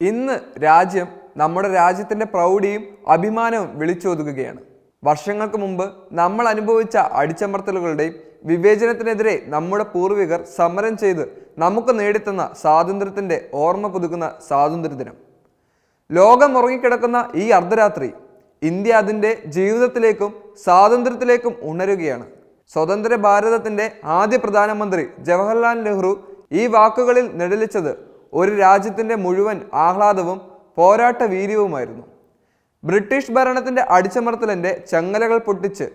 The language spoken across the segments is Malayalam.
ഇന്ന് രാജ്യം നമ്മുടെ രാജ്യത്തിന്റെ പ്രൗഢിയും അഭിമാനവും വിളിച്ചോതുകയാണ്. വർഷങ്ങൾക്ക് മുമ്പ് നമ്മൾ അനുഭവിച്ച അടിച്ചമർത്തലുകളുടെയും വിവേചനത്തിനെതിരെ നമ്മുടെ പൂർവികർ സമരം ചെയ്ത് നമുക്ക് നേടിത്തന്ന സ്വാതന്ത്ര്യത്തിന്റെ ഓർമ്മ പുതുക്കുന്ന സ്വാതന്ത്ര്യദിനം ലോകം ഉറങ്ങിക്കിടക്കുന്ന ഈ അർദ്ധരാത്രി ഇന്ത്യ അതിന്റെ ജീവിതത്തിലേക്കും സ്വാതന്ത്ര്യത്തിലേക്കും ഉണരുകയാണ്. സ്വതന്ത്ര ഭാരതത്തിന്റെ ആദ്യ പ്രധാനമന്ത്രി ജവഹർലാൽ നെഹ്റു ഈ വാക്കുകളിൽ നെടലിച്ചത് ഒരു രാജ്യത്തിന്റെ മുഴുവൻ ആഹ്ലാദവും പോരാട്ട വീര്യവുമായിരുന്നു ബ്രിട്ടീഷ് ഭരണത്തിന്റെ അടിച്ചമർത്തലിന്റെ ചങ്ങലകൾ പൊട്ടിച്ച്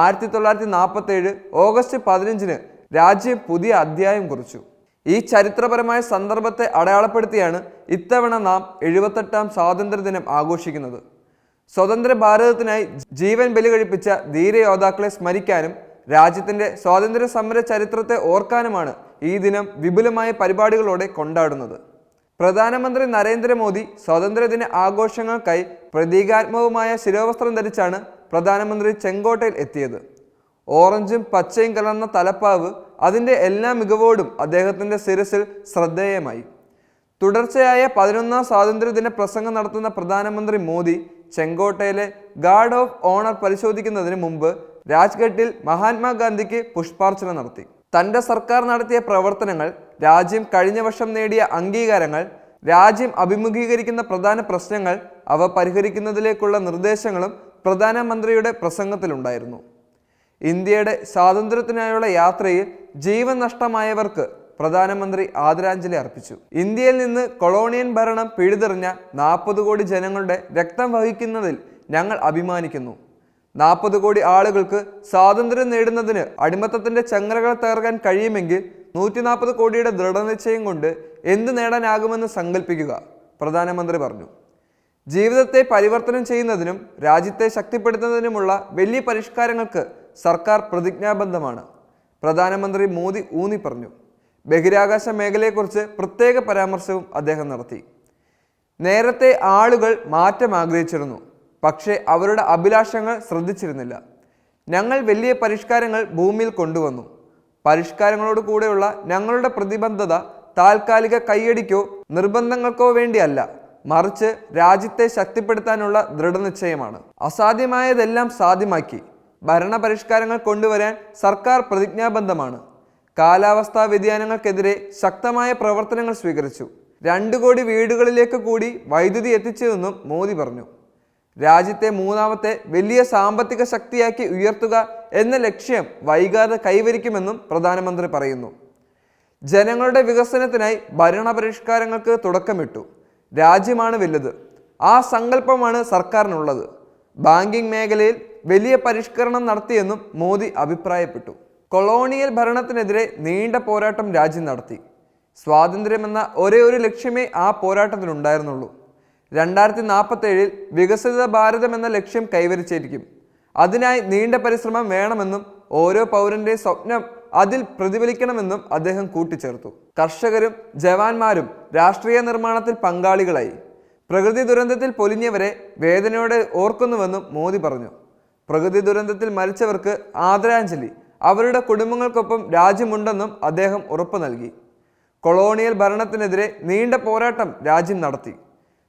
ആയിരത്തി തൊള്ളായിരത്തി നാൽപ്പത്തി ഏഴ് ഓഗസ്റ്റ് പതിനഞ്ചിന് രാജ്യം പുതിയ അധ്യായം കുറിച്ചു. ഈ ചരിത്രപരമായ സന്ദർഭത്തെ അടയാളപ്പെടുത്തിയാണ് ഇത്തവണ നാം എഴുപത്തെട്ടാം സ്വാതന്ത്ര്യദിനം ആഘോഷിക്കുന്നത്. സ്വതന്ത്ര ഭാരതത്തിനായി ജീവൻ ബലി കഴിപ്പിച്ച ധീരയോദ്ധാക്കളെ സ്മരിക്കാനും രാജ്യത്തിന്റെ സ്വാതന്ത്ര്യ സമര ചരിത്രത്തെ ഓർക്കാനുമാണ് ഈ ദിനം വിപുലമായ പരിപാടികളോടെ കൊണ്ടാടുന്നത്. പ്രധാനമന്ത്രി നരേന്ദ്രമോദി സ്വാതന്ത്ര്യദിന ആഘോഷങ്ങൾക്കായി പ്രതീകാത്മകമായ ശിരോവസ്ത്രം ധരിച്ചാണ് പ്രധാനമന്ത്രി ചെങ്കോട്ടയിൽ എത്തിയത്. ഓറഞ്ചും പച്ചയും കലർന്ന തലപ്പാവ് അതിന്റെ എല്ലാ മികവോടും അദ്ദേഹത്തിന്റെ ശിരസിൽ ശ്രദ്ധേയമായി. തുടർച്ചയായ പതിനൊന്നാം സ്വാതന്ത്ര്യദിന പ്രസംഗം നടത്തുന്ന പ്രധാനമന്ത്രി മോദി ചെങ്കോട്ടയിലെ ഗാർഡ് ഓഫ് ഓണർ പരിശോധിക്കുന്നതിന് മുമ്പ് രാജ്ഘട്ടിൽ മഹാത്മാഗാന്ധിക്ക് പുഷ്പാർച്ചന നടത്തി. തന്റെ സർക്കാർ നടത്തിയ പ്രവർത്തനങ്ങൾ രാജ്യം കഴിഞ്ഞ വർഷം നേടിയ അംഗീകാരങ്ങൾ രാജ്യം അഭിമുഖീകരിക്കുന്ന പ്രധാന പ്രശ്നങ്ങൾ അവ പരിഹരിക്കുന്നതിലേക്കുള്ള നിർദ്ദേശങ്ങളും പ്രധാനമന്ത്രിയുടെ പ്രസംഗത്തിലുണ്ടായിരുന്നു. ഇന്ത്യയുടെ സ്വാതന്ത്ര്യത്തിനായുള്ള യാത്രയിൽ ജീവൻ നഷ്ടമായവർക്ക് പ്രധാനമന്ത്രി ആദരാഞ്ജലി അർപ്പിച്ചു. ഇന്ത്യയിൽ നിന്ന് കൊളോണിയൻ ഭരണം പിഴുതെറിഞ്ഞ നാൽപ്പത് കോടി ജനങ്ങളുടെ രക്തം വഹിക്കുന്നതിൽ ഞങ്ങൾ അഭിമാനിക്കുന്നു. നാൽപ്പത് കോടി ആളുകൾക്ക് സ്വാതന്ത്ര്യം നേടുന്നതിന് അടിമത്തത്തിന്റെ ചങ്ങലകൾ തകർക്കാൻ കഴിയുമെങ്കിൽ നൂറ്റി നാൽപ്പത് കോടിയുടെ ദൃഢനിശ്ചയം കൊണ്ട് എന്ത് നേടാനാകുമെന്ന് സങ്കല്പിക്കുക പ്രധാനമന്ത്രി പറഞ്ഞു. ജീവിതത്തെ പരിവർത്തനം ചെയ്യുന്നതിനും രാജ്യത്തെ ശക്തിപ്പെടുത്തുന്നതിനുമുള്ള വലിയ പരിഷ്കാരങ്ങൾക്ക് സർക്കാർ പ്രതിജ്ഞാബദ്ധമാണ് പ്രധാനമന്ത്രി മോദി ഊന്നി പറഞ്ഞു. ബഹിരാകാശ മേഖലയെക്കുറിച്ച് പ്രത്യേക പരാമർശവും അദ്ദേഹം നടത്തി. നേരത്തെ ആളുകൾ മാറ്റം ആഗ്രഹിച്ചിരുന്നു. പക്ഷേ അവരുടെ അഭിലാഷങ്ങൾ ശ്രദ്ധിച്ചിരുന്നില്ല. ഞങ്ങൾ വലിയ പരിഷ്കാരങ്ങൾ ഭൂമിയിൽ കൊണ്ടുവന്നു. പരിഷ്കാരങ്ങളോട് കൂടെയുള്ള ഞങ്ങളുടെ പ്രതിബദ്ധത താൽക്കാലിക കൈയടിക്കോ നിർബന്ധങ്ങൾക്കോ വേണ്ടിയല്ല. മറിച്ച് രാജ്യത്തെ ശക്തിപ്പെടുത്താനുള്ള ദൃഢനിശ്ചയമാണ്. അസാധ്യമായതെല്ലാം സാധ്യമാക്കി. ഭരണ പരിഷ്കാരങ്ങൾ കൊണ്ടുവരാൻ സർക്കാർ പ്രതിജ്ഞാബദ്ധമാണ്. കാലാവസ്ഥാ വ്യതിയാനങ്ങൾക്കെതിരെ ശക്തമായ പ്രവർത്തനങ്ങൾ സ്വീകരിച്ചു. രണ്ടു കോടി വീടുകളിലേക്ക് കൂടി വൈദ്യുതി എത്തിച്ചതെന്നും മോദി പറഞ്ഞു. രാജ്യത്തെ മൂന്നാമത്തെ വലിയ സാമ്പത്തിക ശക്തിയാക്കി ഉയർത്തുക എന്ന ലക്ഷ്യം വൈകാതെ കൈവരിക്കുമെന്നും പ്രധാനമന്ത്രി പറയുന്നു. ജനങ്ങളുടെ വികസനത്തിനായി ഭരണപരിഷ്കാരങ്ങൾക്ക് തുടക്കമിട്ടു. രാജ്യമാണ് വലുത്. ആ സങ്കല്പമാണ് സർക്കാരിനുള്ളത്. ബാങ്കിംഗ് മേഖലയിൽ വലിയ പരിഷ്കരണം നടത്തിയെന്നും മോദി അഭിപ്രായപ്പെട്ടു. കൊളോണിയൽ ഭരണത്തിനെതിരെ നീണ്ട പോരാട്ടം രാജ്യം നടത്തി. സ്വാതന്ത്ര്യമെന്ന ഒരേ ഒരു ലക്ഷ്യമേ ആ പോരാട്ടത്തിലുണ്ടായിരുന്നുള്ളൂ. രണ്ടായിരത്തി നാൽപ്പത്തി ഏഴിൽ വികസിത ഭാരതം എന്ന ലക്ഷ്യം കൈവരിച്ചിരിക്കും. അതിനായി നീണ്ട പരിശ്രമം വേണമെന്നും ഓരോ പൗരന്റെയും സ്വപ്നം അതിൽ പ്രതിഫലിക്കണമെന്നും അദ്ദേഹം കൂട്ടിച്ചേർത്തു. കർഷകരും ജവാന്മാരും രാഷ്ട്രീയ നിർമ്മാണത്തിൽ പങ്കാളികളായി. പ്രകൃതി ദുരന്തത്തിൽ പൊലിഞ്ഞവരെ വേദനയോടെ ഓർക്കുന്നുവെന്നും മോദി പറഞ്ഞു. പ്രകൃതി ദുരന്തത്തിൽ മരിച്ചവർക്ക് ആദരാഞ്ജലി അവരുടെ കുടുംബങ്ങൾക്കൊപ്പം രാജ്യമുണ്ടെന്നും അദ്ദേഹം ഉറപ്പു നൽകി. കൊളോണിയൽ ഭരണത്തിനെതിരെ നീണ്ട പോരാട്ടം രാജ്യം നടത്തി.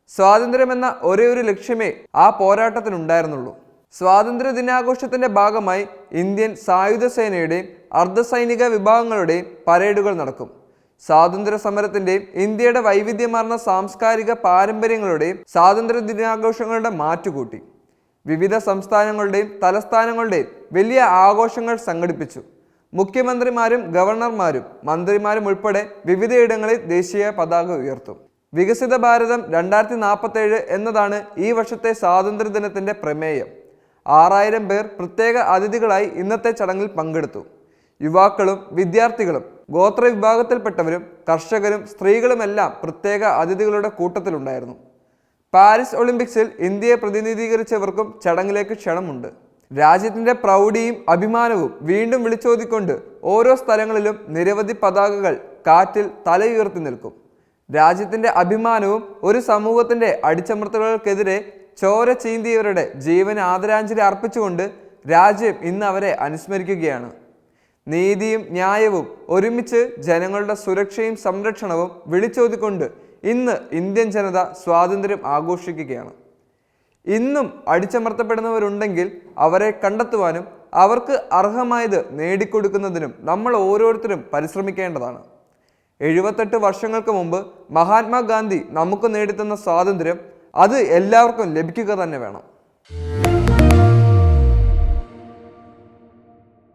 സ്വാതന്ത്ര്യമെന്ന ഒരേ ഒരു ലക്ഷ്യമേ ആ പോരാട്ടത്തിനുണ്ടായിരുന്നുള്ളൂ. സ്വാതന്ത്ര്യ ദിനാഘോഷത്തിന്റെ ഭാഗമായി ഇന്ത്യൻ സായുധ സേനയുടെയും അർദ്ധസൈനിക വിഭാഗങ്ങളുടെയും പരേഡുകൾ നടക്കും. സ്വാതന്ത്ര്യ സമരത്തിന്റെയും ഇന്ത്യയുടെ വൈവിധ്യമാർന്ന സാംസ്കാരിക പാരമ്പര്യങ്ങളുടെയും സ്വാതന്ത്ര്യ ദിനാഘോഷങ്ങളുടെ മാറ്റുകൂട്ടി. വിവിധ സംസ്ഥാനങ്ങളുടെയും തലസ്ഥാനങ്ങളുടെയും വലിയ ആഘോഷങ്ങൾ സംഘടിപ്പിച്ചു. മുഖ്യമന്ത്രിമാരും ഗവർണർമാരും മന്ത്രിമാരും ഉൾപ്പെടെ വിവിധയിടങ്ങളിൽ ദേശീയ പതാക ഉയർത്തും. വികസിത ഭാരതം രണ്ടായിരത്തി നാൽപ്പത്തി ഏഴ് എന്നതാണ് ഈ വർഷത്തെ സ്വാതന്ത്ര്യദിനത്തിന്റെ പ്രമേയം. ആറായിരം പേർ പ്രത്യേക അതിഥികളായി ഇന്നത്തെ ചടങ്ങിൽ പങ്കെടുത്തു. യുവാക്കളും വിദ്യാർത്ഥികളും ഗോത്ര വിഭാഗത്തിൽപ്പെട്ടവരും കർഷകരും സ്ത്രീകളുമെല്ലാം പ്രത്യേക അതിഥികളുടെ കൂട്ടത്തിലുണ്ടായിരുന്നു. പാരീസ് ഒളിമ്പിക്സിൽ ഇന്ത്യയെ പ്രതിനിധീകരിച്ചവർക്കും ചടങ്ങിലേക്ക് ക്ഷണമുണ്ട്. രാജ്യത്തിന്റെ പ്രൗഢിയും അഭിമാനവും വീണ്ടും വിളിച്ചോതിക്കൊണ്ട് ഓരോ സ്ഥലങ്ങളിലും നിരവധി പതാകകൾ കാറ്റിൽ തലയുയർത്തി നിൽക്കും. രാജ്യത്തിന്റെ അഭിമാനവും ഒരു സമൂഹത്തിന്റെ അടിച്ചമർത്തലുകൾക്കെതിരെ ചോര ചീന്തിയവരുടെ ജീവന് ആദരാഞ്ജലി അർപ്പിച്ചുകൊണ്ട് രാജ്യം ഇന്ന് അവരെ അനുസ്മരിക്കുകയാണ്. നീതിയും ന്യായവും ഒരുമിച്ച് ജനങ്ങളുടെ സുരക്ഷയും സംരക്ഷണവും വിളിച്ചോതിക്കൊണ്ട് ഇന്ന് ഇന്ത്യൻ ജനത സ്വാതന്ത്ര്യം ആഘോഷിക്കുകയാണ്. ഇന്നും അടിച്ചമർത്തപ്പെടുന്നവരുണ്ടെങ്കിൽ അവരെ കണ്ടെത്തുവാനും അവർക്ക് അർഹമായത് നേടിക്കൊടുക്കുന്നതിനും നമ്മൾ ഓരോരുത്തരും പരിശ്രമിക്കേണ്ടതാണ്. എഴുപത്തെട്ട് വർഷങ്ങൾക്ക് മുമ്പ് മഹാത്മാഗാന്ധി നമുക്ക് നേടിത്തന്ന സ്വാതന്ത്ര്യം അത് എല്ലാവർക്കും ലഭിക്കുക തന്നെ വേണം.